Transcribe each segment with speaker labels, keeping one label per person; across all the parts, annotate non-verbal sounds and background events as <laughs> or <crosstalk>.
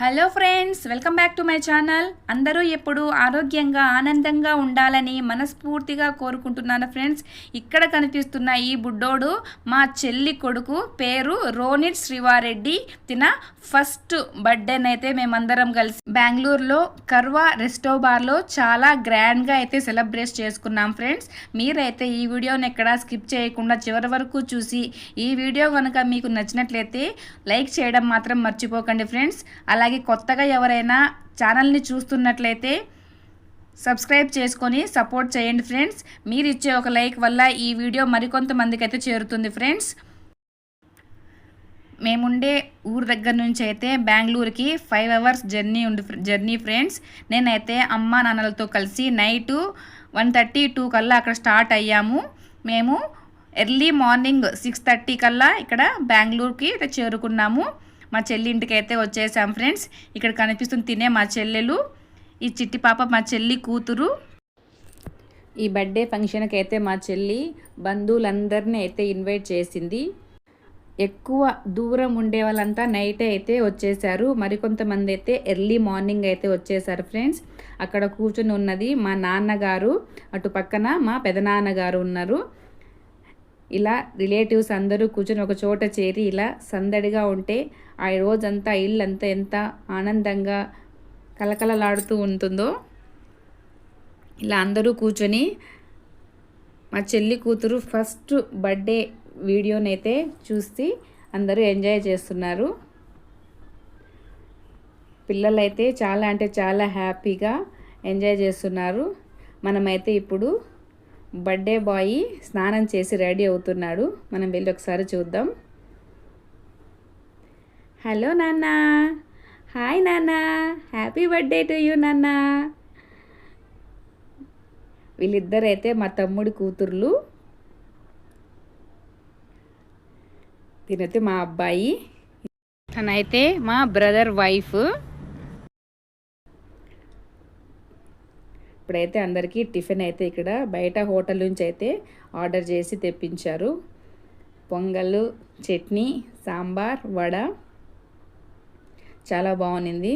Speaker 1: Hello friends welcome back to my channel అందరూ ఎప్పుడు ఆరోగ్యంగా ఆనందంగా ఉండాలని మనస్ఫూర్తిగా కోరుకుంటున్నాను ఫ్రెండ్స్ ఇక్కడ కనిపిస్తున్న ఈ బుడ్డోడు మా చెల్లి కొడుకు పేరు రోనిట్ శ్రీవారెడ్డి. తిన ఫస్ట్ బర్త్డేనైతే మేమందరం కలిసి బెంగళూరులో కర్వా రెస్టో బార్లో చాలా గ్రాండ్గా అయితే సెలబ్రేట్ చేసుకున్నాం ఫ్రెండ్స్ మీరైతే ఈ వీడియోని ఎక్కడ స్కిప్ చేయకుండా చివరి వరకు చూసి ఈ వీడియో కనుక మీకు నచ్చినట్లయితే లైక్ చేయడం మాత్రం మర్చిపోకండి ఫ్రెండ్స్ అలాగే కొత్తగా ఎవరైనా ఛానల్ని చూస్తున్నట్లయితే సబ్స్క్రైబ్ చేసుకొని సపోర్ట్ చేయండి ఫ్రెండ్స్. మీరు ఇచ్చే ఒక లైక్ వల్ల ఈ వీడియో మరికొంతమందికి అయితే చేరుతుంది ఫ్రెండ్స్. మేముండే ఊరు దగ్గర నుంచి అయితే బెంగళూరుకి ఫైవ్ అవర్స్ జర్నీ ఉండి జర్నీ ఫ్రెండ్స్. నేనైతే అమ్మ నాన్నలతో కలిసి నైటు వన్ థర్టీ టూ కల్లా అక్కడ స్టార్ట్ అయ్యాము. మేము ఎర్లీ మార్నింగ్ సిక్స్ థర్టీ కల్లా ఇక్కడ బెంగళూరుకి అయితే చేరుకున్నాము. మా చెల్లి ఇంటికి అయితే వచ్చేసాం ఫ్రెండ్స్. ఇక్కడ కనిపిస్తుంది తినే మా చెల్లెలు. ఈ చిట్టి పాప మా చెల్లి కూతురు. ఈ బర్త్డే ఫంక్షన్కి అయితే మా చెల్లి బంధువులందరినీ అయితే ఇన్వైట్ చేసింది. ఎక్కువ దూరం ఉండే వాళ్ళంతా నైట్ అయితే వచ్చేసారు. మరికొంతమంది అయితే ఎర్లీ మార్నింగ్ అయితే వచ్చేసారు ఫ్రెండ్స్. అక్కడ కూర్చుని ఉన్నది మా నాన్నగారు. అటు పక్కన మా పెదనాన్నగారు ఉన్నారు. ఇలా రిలేటివ్స్ అందరూ కూర్చొని ఒక చోట చేరి ఇలా సందడిగా ఉంటే ఆ రోజంతా ఇల్లంతా ఎంత ఆనందంగా కలకలలాడుతూ ఉంటుందో. ఇలా అందరూ కూర్చొని మా చెల్లి కూతురు ఫస్ట్ బర్త్డే వీడియోనైతే చూసి అందరూ ఎంజాయ్ చేస్తున్నారు. పిల్లలైతే చాలా అంటే చాలా హ్యాపీగా ఎంజాయ్ చేస్తున్నారు. మనమైతే ఇప్పుడు బర్త్డే బాయ్ స్నానం చేసి రెడీ అవుతున్నాడు. మనం వెళ్ళి ఒకసారి చూద్దాం. హలో నాన్న. హాయ్ నాన్న. హ్యాపీ బర్త్డే టు యూ నాన్న. వీళ్ళిద్దరైతే మా తమ్ముడి కూతుర్లు. తినైతే మా అబ్బాయి. తనైతే మా బ్రదర్ వైఫ్. ఇప్పుడైతే అందరికీ టిఫిన్ అయితే ఇక్కడ బయట హోటల్ నుంచి అయితే ఆర్డర్ చేసి తెప్పించారు. పొంగల్ చట్నీ సాంబార్ వడ. చాలా బాగుంది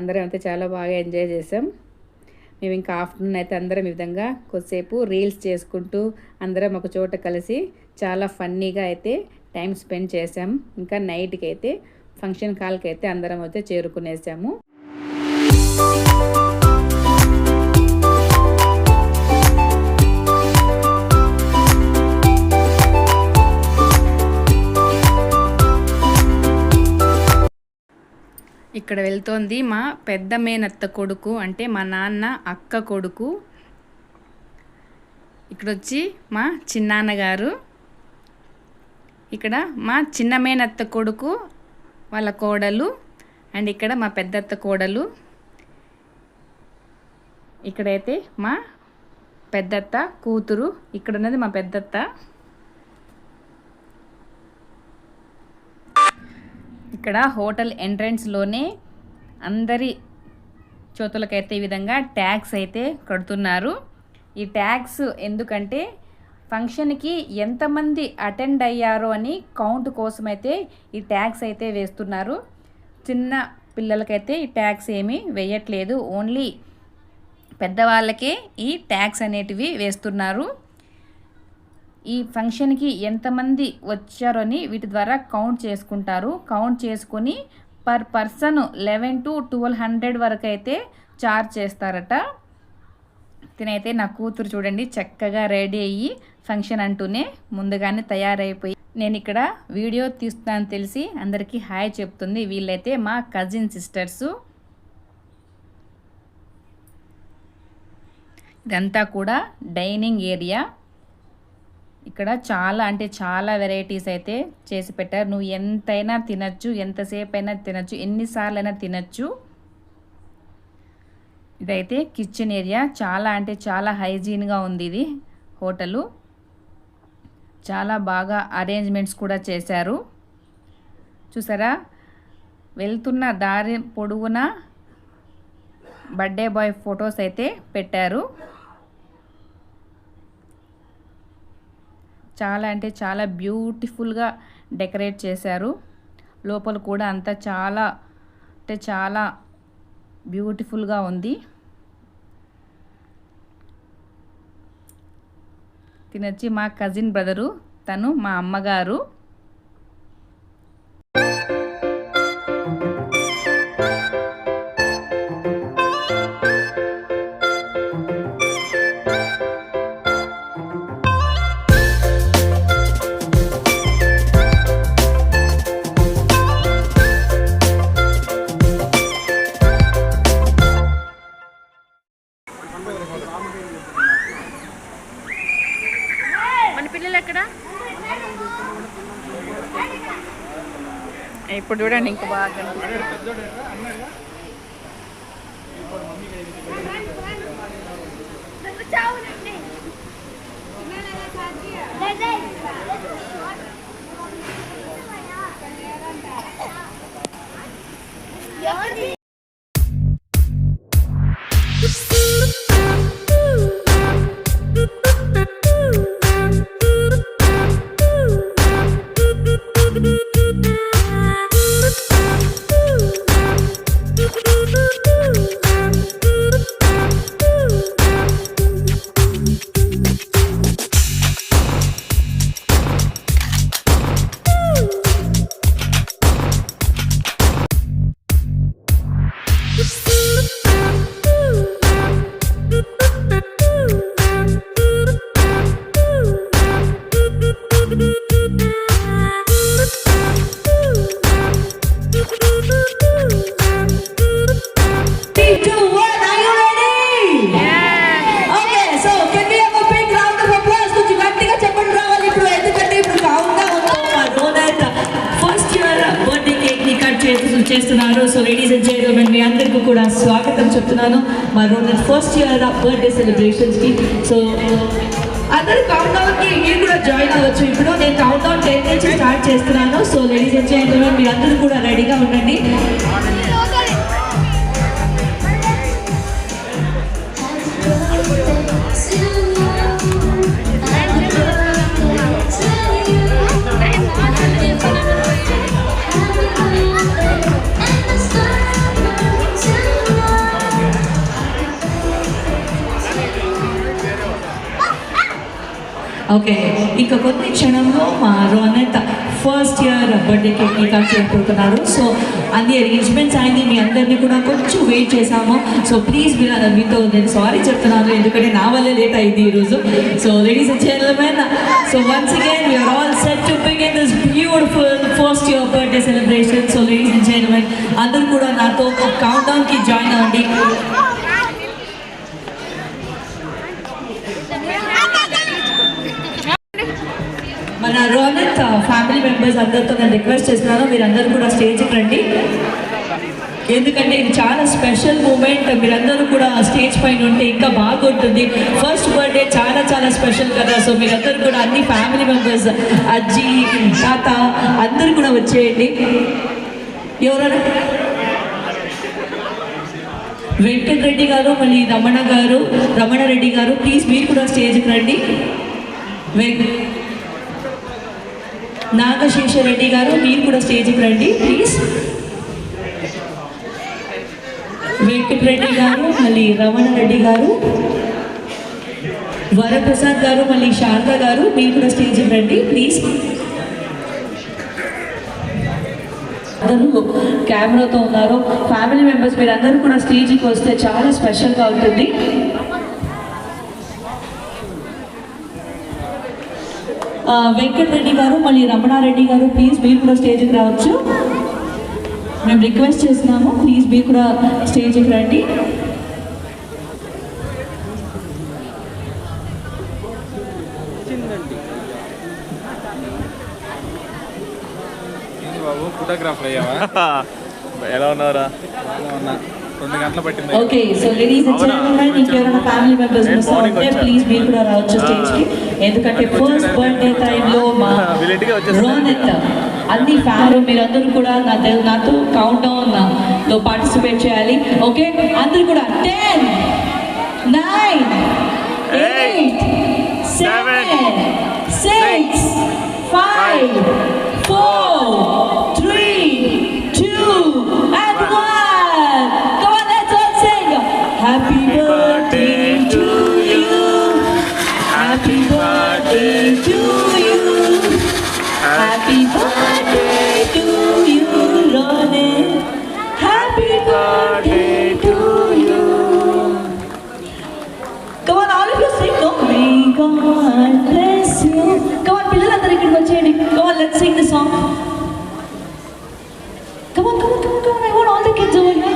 Speaker 1: అందరం అయితే చాలా బాగా ఎంజాయ్ చేసాం మేము ఇంకా ఆఫ్టర్నూన్ అయితే అందరం ఈ విధంగా కొద్దిసేపు రీల్స్ చేసుకుంటూ అందరం ఒక చోట కలిసి చాలా ఫన్నీగా అయితే టైం స్పెండ్ చేసాం ఇంకా నైట్కి అయితే ఫంక్షన్ కాల్కి అయితే అందరం అయితే చేరుకునేసాము. ఇక్కడ వెళ్తోంది మా పెద్ద మేనత్త కొడుకు అంటే మా నాన్న అక్క కొడుకు. ఇక్కడ వచ్చి మా చిన్నాన్నగారు. ఇక్కడ మా చిన్న మేనత్త కొడుకు వాళ్ళ కోడలు అండ్ ఇక్కడ మా పెద్దత్త కోడలు. ఇక్కడైతే మా పెద్దత్త కూతురు ఇక్కడ ఉన్నది మా పెద్దత్త. ఇక్కడ హోటల్ ఎంట్రన్స్లోనే అందరి చోతులకైతే ఈ విధంగా ట్యాక్స్ అయితే కడుతున్నారు. ఈ ట్యాక్స్ ఎందుకంటే ఫంక్షన్కి ఎంతమంది అటెండ్ అయ్యారో అని కౌంట్ కోసం అయితే ఈ ట్యాక్స్ అయితే వేస్తున్నారు. చిన్న పిల్లలకైతే ఈ ట్యాక్స్ ఏమీ వేయట్లేదు. ఓన్లీ పెద్దవాళ్ళకే ఈ ట్యాక్స్ అనేటివి వేస్తున్నారు. ఈ ఫంక్షన్కి ఎంతమంది వచ్చారని వీటి ద్వారా కౌంట్ చేసుకుంటారు. కౌంట్ చేసుకొని per person eleven to twelve hundred వరకు అయితే చార్జ్ చేస్తారట. తినైతే నా కూతురు చూడండి చక్కగా రెడీ అయ్యి ఫంక్షన్ అంటూనే ముందుగానే తయారైపోయి నేను ఇక్కడ వీడియో తీస్తున్నాను తెలిసి అందరికీ హాయ్ చెప్తుంది. వీళ్ళైతే మా కజిన్ సిస్టర్సు ఇదంతా కూడా డైనింగ్ ఏరియా ఇక్కడ చాలా అంటే చాలా వెరైటీస్ అయితే చేసి పెట్టారు. నువ్వు ఎంతైనా తినచ్చు ఎంతసేపు అయినా తినచ్చు ఎన్నిసార్లు అయినా తినచ్చు. ఇదైతే కిచెన్ ఏరియా చాలా అంటే చాలా హైజీన్గా ఉంది ఇది హోటలు. చాలా బాగా అరేంజ్మెంట్స్ కూడా చేశారు. చూసారా? వెళ్తున్న దారి పొడవునా బర్త్డే బాయ్ ఫొటోస్ అయితే పెట్టారు. చాలా అంటే చాలా బ్యూటిఫుల్గా డెకరేట్ చేశారు. లోపల కూడా అంతా చాలా అంటే చాలా బ్యూటిఫుల్గా ఉంది. తినొచ్చి మా కజిన్ బ్రదరు తను మా అమ్మగారు. ఇప్పుడు చూడండి ఇంకా బాగా కనిపిస్తుంది.
Speaker 2: Three, లేడీస్ అండ్ మీ అందరికీ కూడా స్వాగతం చెప్తున్నాను. మా రోనట్ ఫస్ట్ ఇయర్ బర్త్డే సెలబ్రేషన్స్కి. సో అందరూ కౌంట్ డౌన్ మీరు కూడా జాయిన్ అవ్వచ్చు. ఇప్పుడు నేను కౌంట్ డౌన్ టెన్ నుంచి స్టార్ట్ చేస్తున్నాను. సో లేడీస్ అండ్ జెంటల్మెన్ మీ అందరూ కూడా రెడీగా ఉండండి. ఓకే. ఇక కొన్ని క్షణంలో మా Ronit first year birthday cake cut చేయబోతున్నారు. సో అన్ని అరేంజ్మెంట్స్ అయింది. మీ అందరినీ కూడా కొంచెం వెయిట్ చేశాము. సో ప్లీజ్ మీతో నేను సారీ చెప్తున్నాను. ఎందుకంటే నా వల్లే లేట్ అయింది ఈరోజు so ladies and so once again you're all set to begin this beautiful first year birthday celebration so ladies and అందరూ కూడా నాతో కౌంట్ డౌన్కి జాయిన్ అవ్వండి. రోనత్ ఫ్యామిలీ మెంబర్స్ అందరితో నేను రిక్వెస్ట్ చేస్తున్నాను మీరందరూ కూడా స్టేజ్కి రండి. ఎందుకంటే ఇది చాలా స్పెషల్ మూమెంట్ మీరందరూ కూడా స్టేజ్ పైన ఉంటే ఇంకా బాగుంటుంది. ఫస్ట్ బర్త్డే చాలా చాలా స్పెషల్ కదా సో మీరందరూ కూడా అన్ని ఫ్యామిలీ మెంబర్స్ అజ్జి తాత అందరూ కూడా వచ్చేయండి. ఎవరైనా వెంకట రెడ్డి గారు మళ్ళీ రమణ గారు రమణ రెడ్డి గారు ప్లీజ్ మీరు కూడా స్టేజ్కి రండి. వెంక నాగశేషరెడ్డి గారు మీరు కూడా స్టేజ్కి రండి ప్లీజ్ వెంకటరెడ్డి గారు మళ్ళీ రమణ రెడ్డి గారు వరప్రసాద్ గారు మళ్ళీ శారద గారు మీరు కూడా స్టేజ్కి రండి ప్లీజ్ అందరూ కెమెరాతో ఉన్నారు. ఫ్యామిలీ మెంబర్స్ మీరు అందరూ కూడా స్టేజ్కి వస్తే చాలా స్పెషల్గా ఉంటుంది. వెంకటరెడ్డి గారు మళ్ళీ రమణారెడ్డి గారు ప్లీజ్ మీరు కూడా స్టేజ్కి రావచ్చు. మేము రిక్వెస్ట్ చేస్తున్నాము ప్లీజ్ మీరు కూడా స్టేజ్కి రండి.
Speaker 3: బాబు ఫోటోగ్రాఫర్ అయ్యావా? <laughs>
Speaker 4: ఎలా ఉన్నారా
Speaker 3: బాగా ఉన్నా. రెండు గంటలు పట్టింది.
Speaker 2: Okay so ladies and? Gentlemen ఇంకెవరైనా ఫ్యామిలీ మెంబర్స్ మిస్ అవుతే. ప్లీజ్ మీరు కూడా రావచ్చు స్టేజ్కి. ఎందుకంటే ఫస్ట్ బర్త్డే టైంలో మా. రోనెత్ అన్ని ఫ్యామిలీ మీరందరూ కూడా నా తె- నాతో కౌంట్ డౌన్లో పార్టిసిపేట్ చేయాలి. ఓకే అందరూ కూడా ten nine eight seven six five four shading. Come on, let's sing the song. Come on, come on, come on, come on. I want all the kids over here.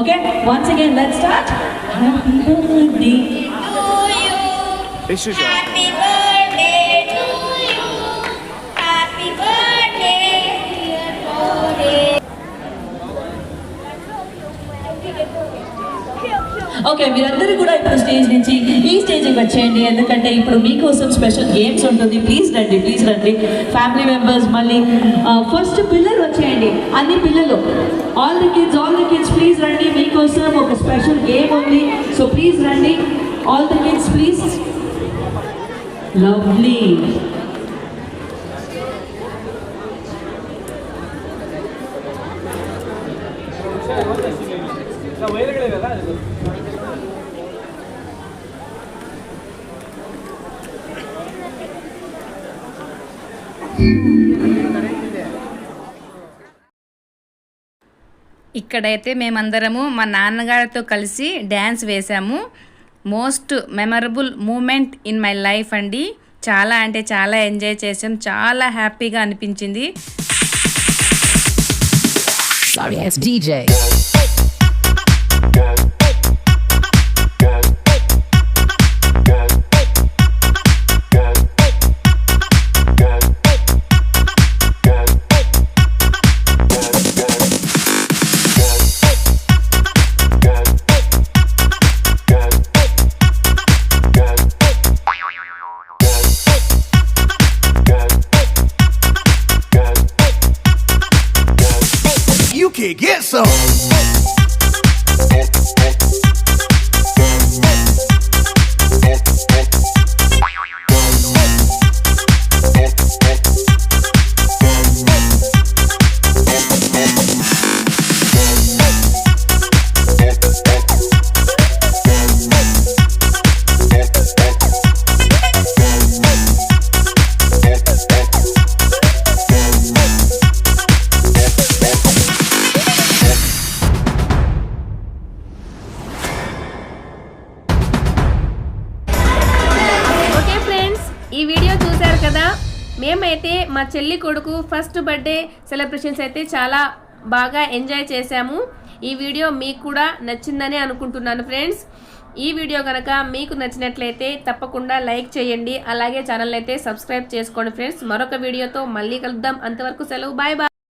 Speaker 2: Okay, once again, let's start. Happy birthday.
Speaker 5: This is Happy birthday.
Speaker 2: Okay మీరందరూ కూడా ఇప్పుడు stage నుంచి ఈ స్టేజ్కి వచ్చేయండి. ఎందుకంటే ఇప్పుడు మీకోసం స్పెషల్ గేమ్స్ ఉంటుంది. ప్లీజ్ రండి ప్లీజ్ రండి. ఫ్యామిలీ మెంబర్స్ మళ్ళీ ఫస్ట్ పిల్లలు వచ్చేయండి. అన్ని పిల్లలు. All the kids all the kids please రండి. మీకోసం ఒక స్పెషల్ గేమ్ ఉంది. సో ప్లీజ్ రండి. All the kids please lovely
Speaker 1: ఇక్కడైతే మేమందరము మా నాన్నగారితో కలిసి డ్యాన్స్ వేశాము. Most memorable moment in my life అండి. చాలా అంటే చాలా ఎంజాయ్ చేసాం చాలా హ్యాపీగా అనిపించింది.
Speaker 6: ఈ వీడియో చూశారు కదా? మేమైతే మా చెల్లి కొడుకు ఫస్ట్ బర్త్డే సెలబ్రేషన్స్ అయితే చాలా బాగా ఎంజాయ్ చేశాము. ఈ వీడియో మీకు కూడా నచ్చిందని అనుకుంటున్నాను ఫ్రెండ్స్. ఈ వీడియో కనుక మీకు నచ్చినట్లయితే తప్పకుండా లైక్ చేయండి. అలాగే ఛానల్ అయితే సబ్స్క్రైబ్ చేసుకోండి ఫ్రెండ్స్. మరొక వీడియోతో మళ్ళీ కలుద్దాం. అంతవరకు సెలవు. Bye bye.